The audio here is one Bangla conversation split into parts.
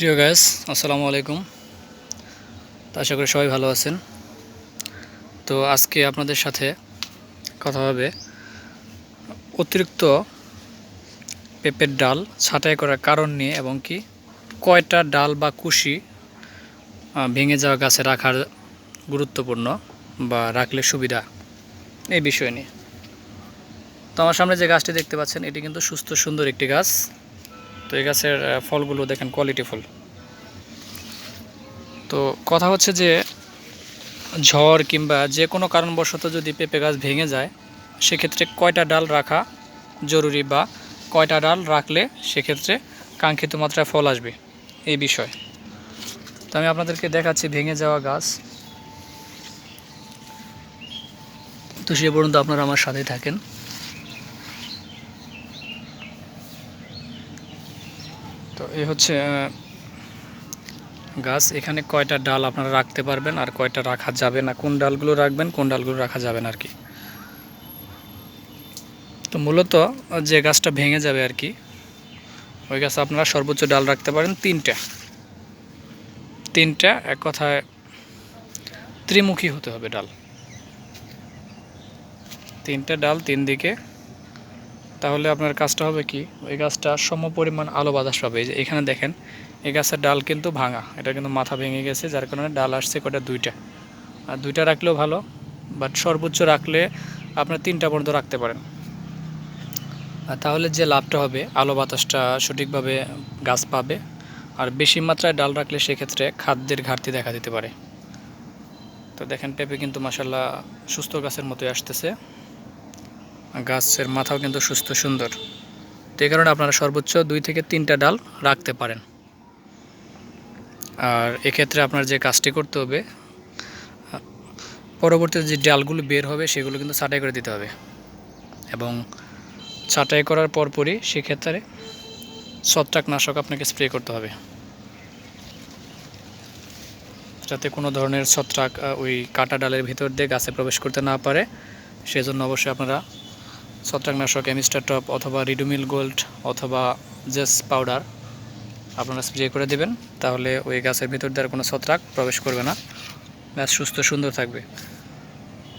প্রিয় গ্যাস আসসালামু আলাইকুম। তো আশা করি সবাই ভালো আছেন। তো আজকে আপনাদের সাথে কথা হবে অতিরিক্ত পেঁপের ডাল ছাঁটাই করার কারণ নিয়ে এবং কি কয়টা ডাল বা কুশি ভেঙে যাওয়া গাছে রাখার গুরুত্বপূর্ণ বা রাখলে সুবিধা, এই বিষয় নিয়ে। তো আমার সামনে যে গাছটি দেখতে পাচ্ছেন, এটি কিন্তু সুস্থ সুন্দর একটি গাছ। তো এই গাছের ফলগুলো দেখেন কোয়ালিটি ফুল। তো কথা হচ্ছে যে, ঝড় কিংবা যে কোনো কারণবশত যদি পেঁপে গাছ ভেঙে যায়, সেক্ষেত্রে কয়টা ডাল রাখা জরুরি বা কয়টা ডাল রাখলে সেক্ষেত্রে কাঙ্ক্ষিত মাত্রায় ফল আসবে? এই বিষয়। তো আমি আপনাদেরকে দেখাচ্ছি ভেঙে যাওয়া গাছ। তো সে পর্যন্ত আপনারা আমার সাথেই থাকেন। তো এই হচ্ছে গাছ। এখানে কয়টা ডাল আপনারা রাখতে পারবেন আর কয়টা রাখা যাবে না? কোন ডালগুলো রাখবেন, কোন ডালগুলো রাখা যাবে না আর কি? তো মূলত যে গাছটা ভেঙে যাবে আর কি, ওই গাছে আপনারা সর্বোচ্চ ডাল রাখতে পারেন তিনটা। তিনটা, এক কথায় ত্রিমুখী হতে হবে ডাল। তিনটা ডাল, তিন দিকে। তাহলে আপনার কাজটা হবে কি? ওই গাছটা সম পরিমাণ আলো বাতাস পাবে। যে এখানে দেখেন, এই গাছের ডাল কিন্তু ভাঙা। এটা কিন্তু মাথা ভেঙে গেছে, যার কারণে ডাল আসছে কটা দুইটা। আর দুইটা রাখলেও ভালো, বাট সর্বোচ্চ রাখলে আপনার তিনটা পর্যন্ত রাখতে পারেন। আর তাহলে যে লাভটা হবে, আলো বাতাসটা সঠিকভাবে গাছ পাবে। আর বেশি মাত্রায় ডাল রাখলে সেক্ষেত্রে খাদ্যের ঘাটতি দেখা দিতে পারে। তো দেখেন, পেঁপে কিন্তু মাসাল্লাহ সুস্থ গাছের মতোই আসতেছে। গাছের মাথাও কিন্তু সুস্থ সুন্দর। তো এই কারণে আপনারা সর্বোচ্চ দুই থেকে তিনটা ডাল রাখতে পারেন। আর এক্ষেত্রে আপনার যে কাজটি করতে হবে, পরবর্তীতে যে ডালগুলো বের হবে সেগুলো কিন্তু ছাঁটাই করে দিতে হবে। এবং ছাঁটাই করার পরপরই সেক্ষেত্রে ছত্রাকনাশক আপনাকে স্প্রে করতে হবে। যাতে কোনো ধরনের ছত্রাক ওই কাটা ডালের ভিতর দিয়ে গাছে প্রবেশ করতে না পারে, সেজন্য অবশ্যই আপনারা ছত্রাকনাশক এমিস্টার টপ অথবা রিডুমিল গোল্ড অথবা জেস পাউডার আপনারা স্প্রে করে দেবেন, তাহলে ওই গাছের ভিতর দিয়ে আর কোনো ছত্রাক প্রবেশ করবে না। গাছ সুস্থ সুন্দর থাকবে।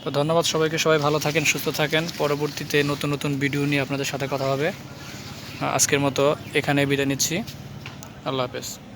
তো ধন্যবাদ সবাইকে, সবাই ভালো থাকেন, সুস্থ থাকেন। পরবর্তীতে নতুন নতুন ভিডিও নিয়ে আপনাদের সাথে কথা হবে। আজকের মতো এখানে বিদায় নিচ্ছি। আল্লাহ হাফেজ।